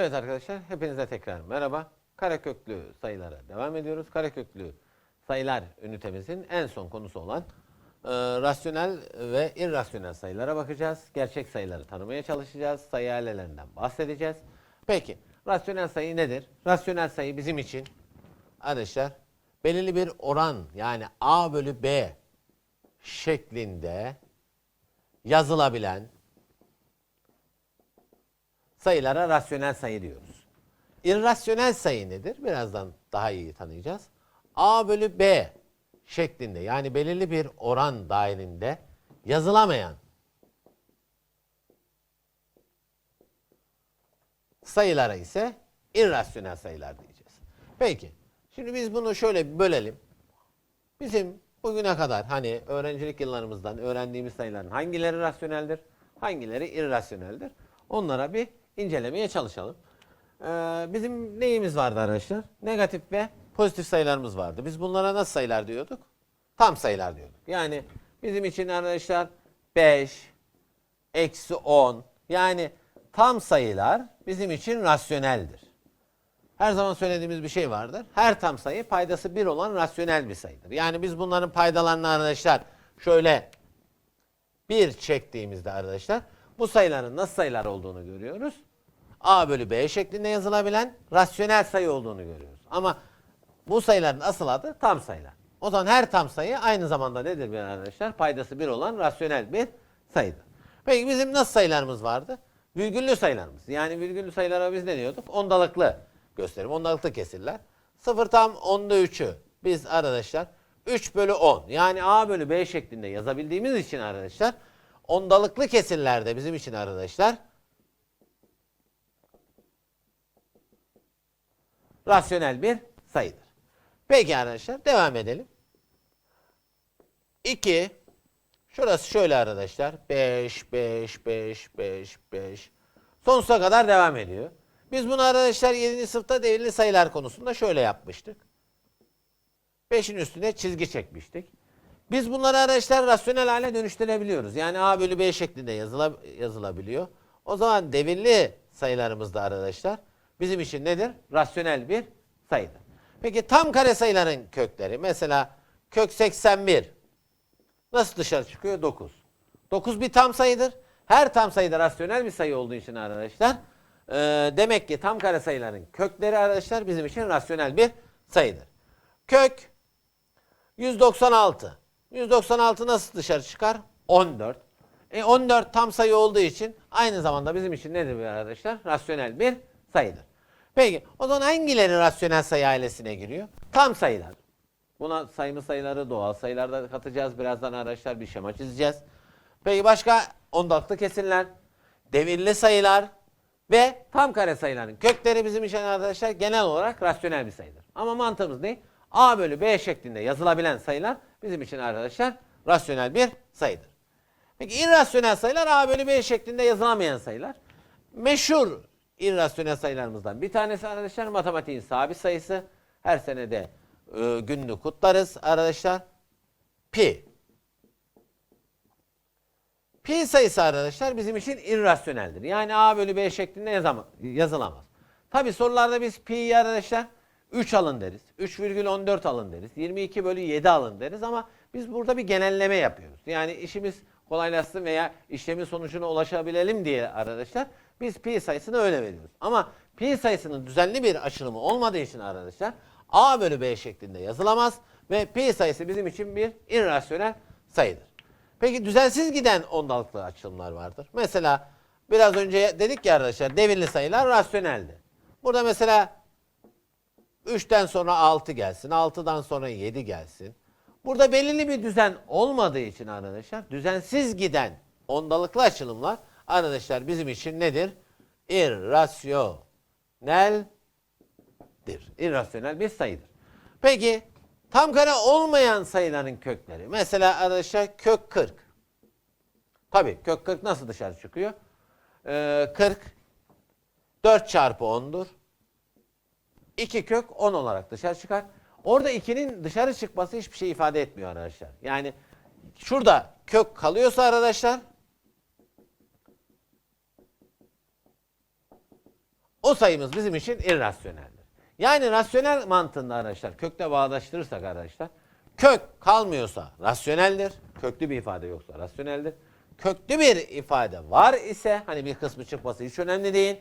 Evet arkadaşlar hepinize tekrar merhaba. Kareköklü sayılara devam ediyoruz. Kareköklü sayılar ünitemizin en son konusu olan e, rasyonel ve irrasyonel sayılara bakacağız. Gerçek sayıları tanımaya çalışacağız. Sayı ailelerinden bahsedeceğiz. Peki rasyonel sayı nedir? Rasyonel sayı bizim için arkadaşlar belirli bir oran yani A bölü B şeklinde yazılabilen sayılara rasyonel sayı diyoruz. İrrasyonel sayı nedir? Birazdan daha iyi tanıyacağız. A bölü B şeklinde yani belirli bir oran dahilinde yazılamayan sayılara ise irrasyonel sayılar diyeceğiz. Peki, şimdi biz bunu şöyle bölelim. Bizim bugüne kadar hani öğrencilik yıllarımızdan öğrendiğimiz sayıların hangileri rasyoneldir, hangileri irrasyoneldir? Onlara bir incelemeye çalışalım. Ee, bizim neyimiz vardı arkadaşlar? Negatif ve pozitif sayılarımız vardı. Biz bunlara nasıl sayılar diyorduk? Tam sayılar diyorduk. Yani bizim için arkadaşlar 5, eksi 10 yani tam sayılar bizim için rasyoneldir. Her zaman söylediğimiz bir şey vardır. Her tam sayı paydası 1 olan rasyonel bir sayıdır. Yani biz bunların paydalarını arkadaşlar şöyle 1 çektiğimizde arkadaşlar bu sayıların nasıl sayılar olduğunu görüyoruz. A bölü B şeklinde yazılabilen rasyonel sayı olduğunu görüyoruz. Ama bu sayıların asıl adı tam sayılar. O zaman her tam sayı aynı zamanda nedir arkadaşlar? Paydası 1 olan rasyonel bir sayıdır. Peki bizim nasıl sayılarımız vardı? Virgüllü sayılarımız. Yani virgüllü sayılara biz ne diyorduk? Ondalıklı gösterim. Ondalıklı kesirler. 0 tam onda 3'ü biz arkadaşlar 3 bölü 10 yani A bölü B şeklinde yazabildiğimiz için arkadaşlar ondalıklı kesirlerde bizim için arkadaşlar rasyonel bir sayıdır. Peki arkadaşlar devam edelim. 2 şurası şöyle arkadaşlar 5 5 5 5 5 sonsuza kadar devam ediyor. Biz bunu arkadaşlar 7. sınıfta devirli sayılar konusunda şöyle yapmıştık. 5'in üstüne çizgi çekmiştik. Biz bunları arkadaşlar rasyonel hale dönüştürebiliyoruz. Yani A bölü B şeklinde yazıla, yazılabiliyor. O zaman devirli sayılarımız da arkadaşlar bizim için nedir? Rasyonel bir sayıdır. Peki tam kare sayıların kökleri mesela kök 81 nasıl dışarı çıkıyor? 9. 9 bir tam sayıdır. Her tam sayıda rasyonel bir sayı olduğu için arkadaşlar e, demek ki tam kare sayıların kökleri arkadaşlar bizim için rasyonel bir sayıdır. Kök 196. 196 nasıl dışarı çıkar? 14. E 14 tam sayı olduğu için aynı zamanda bizim için nedir arkadaşlar? Rasyonel bir sayıdır. Peki o zaman hangileri rasyonel sayı ailesine giriyor? Tam sayılar. Buna sayımı sayıları, doğal sayılarda katacağız. Birazdan arkadaşlar bir şema çizeceğiz. Peki başka ondalıklı kesirler, devirli sayılar ve tam kare sayıların kökleri bizim için arkadaşlar genel olarak rasyonel bir sayıdır. Ama mantığımız ne? A bölü B şeklinde yazılabilen sayılar bizim için arkadaşlar rasyonel bir sayıdır. Peki irrasyonel sayılar A bölü B şeklinde yazılamayan sayılar. Meşhur irrasyonel sayılarımızdan bir tanesi arkadaşlar matematiğin sabit sayısı. Her senede e, gününü kutlarız arkadaşlar. Pi. Pi sayısı arkadaşlar bizim için irrasyoneldir. Yani A bölü B şeklinde yazama, yazılamaz. Tabi sorularda biz pi'yi arkadaşlar 3 alın deriz. 3,14 alın deriz. 22 bölü 7 alın deriz ama biz burada bir genelleme yapıyoruz. Yani işimiz kolaylaşsın veya işlemin sonucuna ulaşabilelim diye arkadaşlar biz pi sayısını öyle veriyoruz. Ama pi sayısının düzenli bir açılımı olmadığı için arkadaşlar a bölü b şeklinde yazılamaz ve pi sayısı bizim için bir irrasyonel sayıdır. Peki düzensiz giden ondalıklı açılımlar vardır. Mesela biraz önce dedik ya arkadaşlar devirli sayılar rasyoneldi. Burada mesela 3'ten sonra 6 gelsin, 6'dan sonra 7 gelsin. Burada belirli bir düzen olmadığı için arkadaşlar düzensiz giden ondalıklı açılımlar arkadaşlar bizim için nedir? İrrasyoneldir. İrrasyonel bir sayıdır. Peki tam kare olmayan sayıların kökleri. Mesela arkadaşlar kök 40. Tabii kök 40 nasıl dışarı çıkıyor? Ee, 40 4 çarpı 10'dur. 2 kök 10 olarak dışarı çıkar. Orada 2'nin dışarı çıkması hiçbir şey ifade etmiyor arkadaşlar. Yani şurada kök kalıyorsa arkadaşlar o sayımız bizim için irrasyoneldir. Yani rasyonel mantığında arkadaşlar kökle bağdaştırırsak arkadaşlar kök kalmıyorsa rasyoneldir. Köklü bir ifade yoksa rasyoneldir. Köklü bir ifade var ise hani bir kısmı çıkması hiç önemli değil.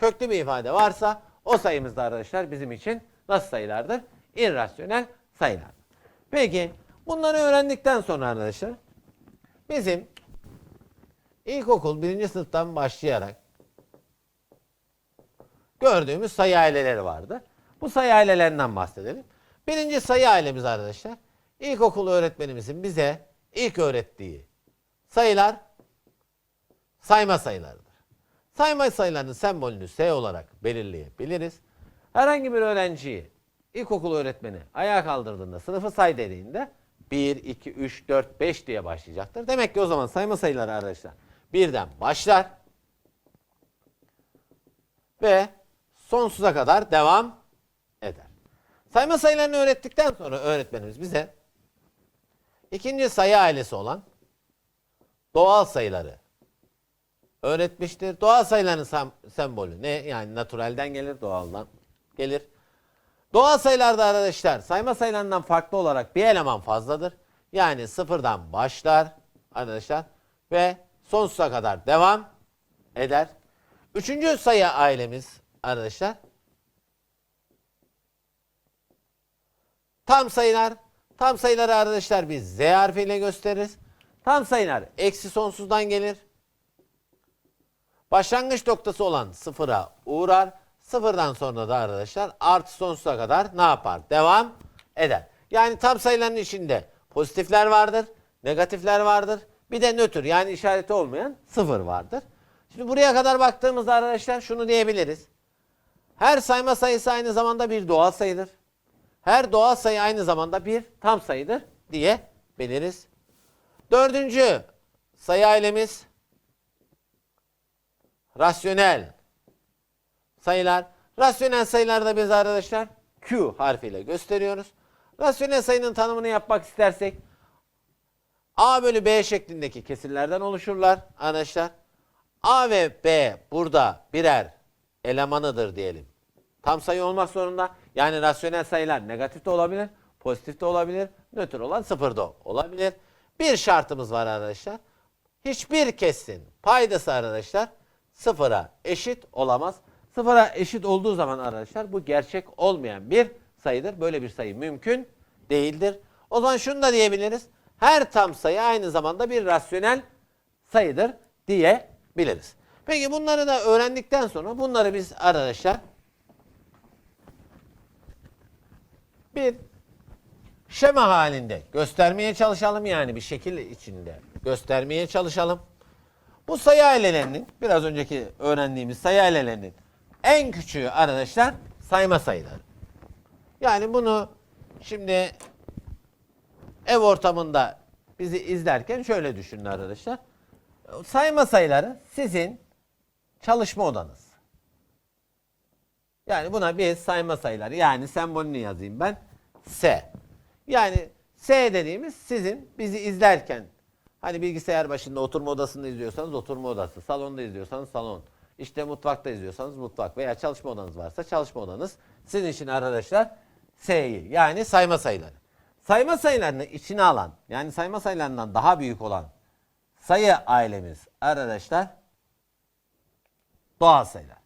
Köklü bir ifade varsa o sayımız da arkadaşlar bizim için nasıl sayılardır? İrrasyonel sayılar. Peki bunları öğrendikten sonra arkadaşlar bizim ilkokul birinci sınıftan başlayarak gördüğümüz sayı aileleri vardı. Bu sayı ailelerinden bahsedelim. Birinci sayı ailemiz arkadaşlar. İlkokul öğretmenimizin bize ilk öğrettiği sayılar sayma sayılarıdır. Sayma sayılarının sembolünü S olarak belirleyebiliriz. Herhangi bir öğrenciyi ilkokul öğretmeni ayağa kaldırdığında sınıfı say dediğinde 1, 2, 3, 4, 5 diye başlayacaktır. Demek ki o zaman sayma sayıları arkadaşlar birden başlar ve sonsuza kadar devam eder. Sayma sayılarını öğrettikten sonra öğretmenimiz bize ikinci sayı ailesi olan doğal sayıları öğretmiştir. Doğal sayıların sem- sembolü ne? Yani naturalden gelir, doğaldan gelir. Doğal sayılarda arkadaşlar sayma sayılarından farklı olarak bir eleman fazladır. Yani sıfırdan başlar arkadaşlar ve sonsuza kadar devam eder. Üçüncü sayı ailemiz arkadaşlar tam sayılar. Tam sayıları arkadaşlar biz Z harfiyle gösteririz. Tam sayılar eksi sonsuzdan gelir. Başlangıç noktası olan sıfıra uğrar. Sıfırdan sonra da arkadaşlar artı sonsuza kadar ne yapar? Devam eder. Yani tam sayıların içinde pozitifler vardır, negatifler vardır. Bir de nötr yani işareti olmayan sıfır vardır. Şimdi buraya kadar baktığımızda arkadaşlar şunu diyebiliriz. Her sayma sayısı aynı zamanda bir doğal sayıdır. Her doğal sayı aynı zamanda bir tam sayıdır diyebiliriz. Dördüncü sayı ailemiz rasyonel sayılar. Rasyonel sayılarda biz arkadaşlar Q harfiyle gösteriyoruz. Rasyonel sayının tanımını yapmak istersek A bölü B şeklindeki kesirlerden oluşurlar arkadaşlar. A ve B burada birer elemanıdır diyelim. Tam sayı olmak zorunda. Yani rasyonel sayılar negatif de olabilir, pozitif de olabilir, nötr olan sıfır da olabilir. Bir şartımız var arkadaşlar. Hiçbir kesin paydası arkadaşlar sıfıra eşit olamaz. Sıfıra eşit olduğu zaman arkadaşlar bu gerçek olmayan bir sayıdır. Böyle bir sayı mümkün değildir. O zaman şunu da diyebiliriz. Her tam sayı aynı zamanda bir rasyonel sayıdır diyebiliriz. Peki bunları da öğrendikten sonra bunları biz arkadaşlar bir şema halinde göstermeye çalışalım yani bir şekil içinde göstermeye çalışalım. Bu sayı ailelerinin biraz önceki öğrendiğimiz sayı ailelerinin en küçüğü arkadaşlar sayma sayıları. Yani bunu şimdi ev ortamında bizi izlerken şöyle düşünün arkadaşlar. Sayma sayıları sizin çalışma odanız. Yani buna bir sayma sayıları yani sembolünü yazayım ben. S. Yani S dediğimiz sizin bizi izlerken hani bilgisayar başında oturma odasında izliyorsanız oturma odası, salonda izliyorsanız salon, işte mutfakta izliyorsanız mutfak veya çalışma odanız varsa çalışma odanız sizin için arkadaşlar S'yi yani sayma sayıları. Sayma sayılarını içine alan yani sayma sayılarından daha büyük olan sayı ailemiz arkadaşlar doğal sayılar.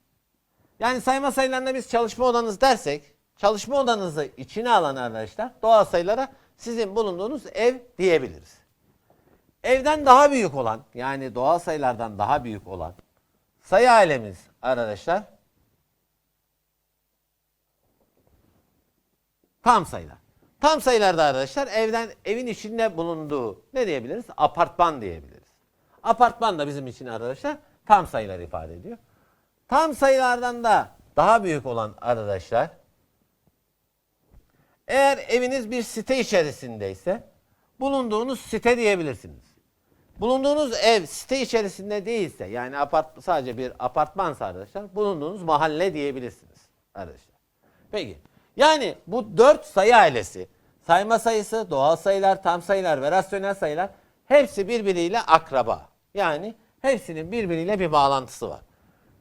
Yani sayma sayılarına biz çalışma odanız dersek, çalışma odanızı içine alan arkadaşlar doğal sayılara sizin bulunduğunuz ev diyebiliriz. Evden daha büyük olan, yani doğal sayılardan daha büyük olan sayı ailemiz arkadaşlar tam sayılar. Tam sayılarda arkadaşlar evden evin içinde bulunduğu ne diyebiliriz? Apartman diyebiliriz. Apartman da bizim için arkadaşlar tam sayılar ifade ediyor. Tam sayılardan da daha büyük olan arkadaşlar eğer eviniz bir site içerisindeyse bulunduğunuz site diyebilirsiniz. Bulunduğunuz ev site içerisinde değilse yani apart, sadece bir apartmansa arkadaşlar bulunduğunuz mahalle diyebilirsiniz arkadaşlar. Peki yani bu dört sayı ailesi sayma sayısı, doğal sayılar, tam sayılar ve rasyonel sayılar hepsi birbiriyle akraba. Yani hepsinin birbiriyle bir bağlantısı var.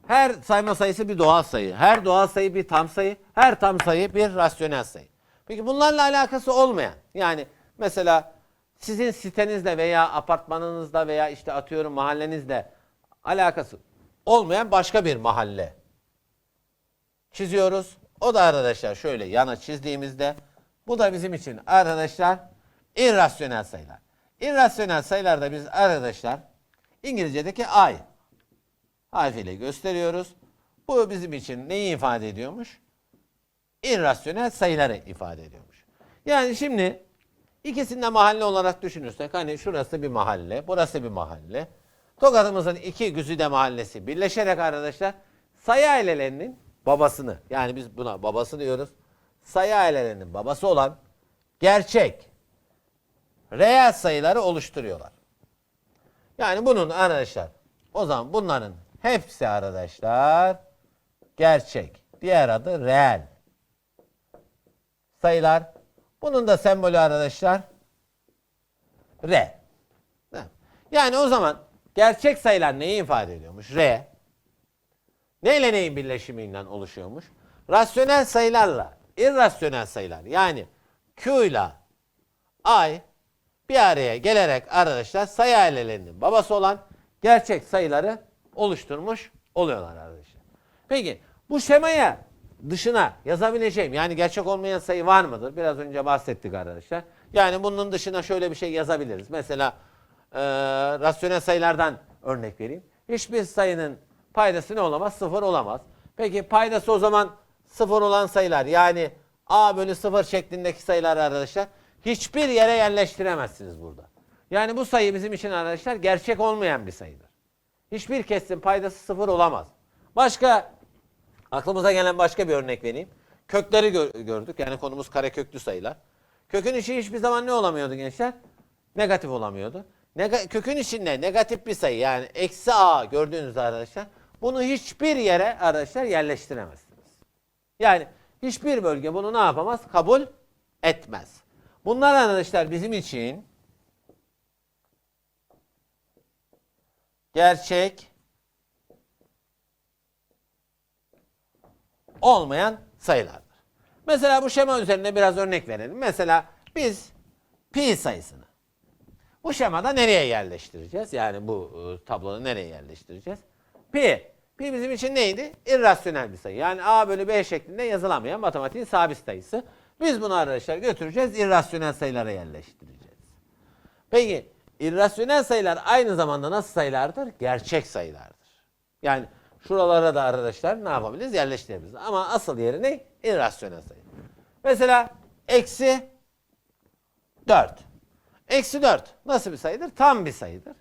Her sayma sayısı bir doğal sayı. Her doğal sayı bir tam sayı. Her tam sayı bir rasyonel sayı. Peki bunlarla alakası olmayan yani mesela sizin sitenizle veya apartmanınızda veya işte atıyorum mahallenizle alakası olmayan başka bir mahalle çiziyoruz. O da arkadaşlar şöyle yana çizdiğimizde bu da bizim için arkadaşlar irrasyonel sayılar. İrrasyonel sayılarda biz arkadaşlar İngilizce'deki I harfiyle gösteriyoruz. Bu bizim için neyi ifade ediyormuş? İrrasyonel sayıları ifade ediyormuş. Yani şimdi ikisini de mahalle olarak düşünürsek hani şurası bir mahalle, burası bir mahalle. Tokat'ımızın iki güzide mahallesi birleşerek arkadaşlar sayı ailelerinin babasını yani biz buna babası diyoruz. Sayı ailelerinin babası olan gerçek reel sayıları oluşturuyorlar. Yani bunun arkadaşlar o zaman bunların hepsi arkadaşlar gerçek. Diğer adı reel sayılar. Bunun da sembolü arkadaşlar R. Yani o zaman gerçek sayılar neyi ifade ediyormuş? R. Neyle neyin birleşiminden oluşuyormuş? Rasyonel sayılarla irrasyonel sayılar yani Q ile I bir araya gelerek arkadaşlar sayı ailelerinin babası olan gerçek sayıları oluşturmuş oluyorlar arkadaşlar. Peki bu şemaya dışına yazabileceğim yani gerçek olmayan sayı var mıdır? Biraz önce bahsettik arkadaşlar. Yani bunun dışına şöyle bir şey yazabiliriz. Mesela e, rasyonel sayılardan örnek vereyim. Hiçbir sayının paydası ne olamaz? Sıfır olamaz. Peki paydası o zaman sıfır olan sayılar yani a bölü sıfır şeklindeki sayılar arkadaşlar hiçbir yere yerleştiremezsiniz burada. Yani bu sayı bizim için arkadaşlar gerçek olmayan bir sayıdır. Hiçbir kesin paydası sıfır olamaz. Başka aklımıza gelen başka bir örnek vereyim. Kökleri gö- gördük. Yani konumuz kareköklü sayılar. Kökün içi hiçbir zaman ne olamıyordu gençler? Negatif olamıyordu. Nega- kökün içinde negatif bir sayı yani eksi a gördüğünüz arkadaşlar bunu hiçbir yere arkadaşlar yerleştiremezsiniz. Yani hiçbir bölge bunu ne yapamaz? Kabul etmez. Bunlar arkadaşlar bizim için gerçek olmayan sayılardır. Mesela bu şema üzerinde biraz örnek verelim. Mesela biz pi sayısını bu şemada nereye yerleştireceğiz? Yani bu e, tabloda nereye yerleştireceğiz? Pi. Pi bizim için neydi? İrrasyonel bir sayı. Yani a bölü b şeklinde yazılamayan matematiğin sabit sayısı. Biz bunu arkadaşlar götüreceğiz, irrasyonel sayılara yerleştireceğiz. Peki, irrasyonel sayılar aynı zamanda nasıl sayılardır? Gerçek sayılardır. Yani şuralara da arkadaşlar ne yapabiliriz? Yerleştirebiliriz. Ama asıl yeri ne? İrrasyonel sayı. Mesela eksi 4. Eksi 4 nasıl bir sayıdır? Tam bir sayıdır.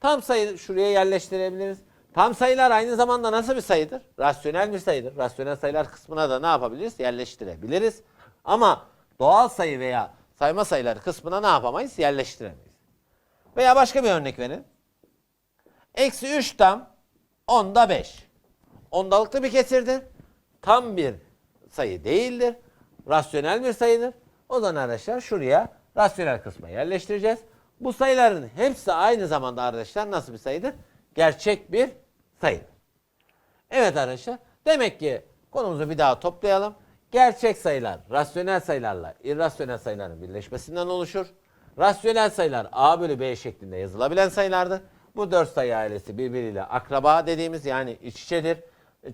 Tam sayı şuraya yerleştirebiliriz. Tam sayılar aynı zamanda nasıl bir sayıdır? Rasyonel bir sayıdır. Rasyonel sayılar kısmına da ne yapabiliriz? Yerleştirebiliriz. Ama doğal sayı veya sayma sayıları kısmına ne yapamayız? Yerleştiremeyiz. Veya başka bir örnek verin. Eksi 3 tam onda 5. Ondalıklı bir kesirdir. Tam bir sayı değildir. Rasyonel bir sayıdır. O zaman arkadaşlar şuraya rasyonel kısma yerleştireceğiz. Bu sayıların hepsi aynı zamanda arkadaşlar nasıl bir sayıdır? Gerçek bir sayı. Evet arkadaşlar. Demek ki konumuzu bir daha toplayalım. Gerçek sayılar rasyonel sayılarla irrasyonel sayıların birleşmesinden oluşur. Rasyonel sayılar a bölü b şeklinde yazılabilen sayılardır. Bu dört sayı ailesi birbiriyle akraba dediğimiz yani iç içedir.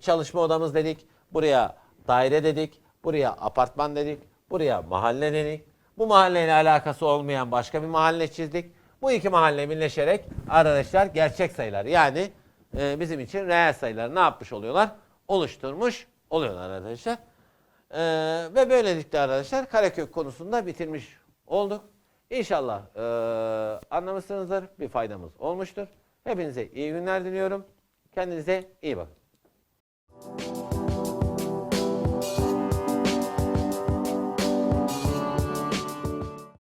Çalışma odamız dedik. Buraya daire dedik. Buraya apartman dedik. Buraya mahalle dedik. Bu mahalleyle alakası olmayan başka bir mahalle çizdik. Bu iki mahalle birleşerek arkadaşlar gerçek sayılar yani e, bizim için reel sayıları ne yapmış oluyorlar? Oluşturmuş oluyorlar arkadaşlar. E, ve böylelikle arkadaşlar karekök konusunda bitirmiş olduk. İnşallah e, anlamışsınızdır. Bir faydamız olmuştur. Hepinize iyi günler diliyorum. Kendinize iyi bakın. you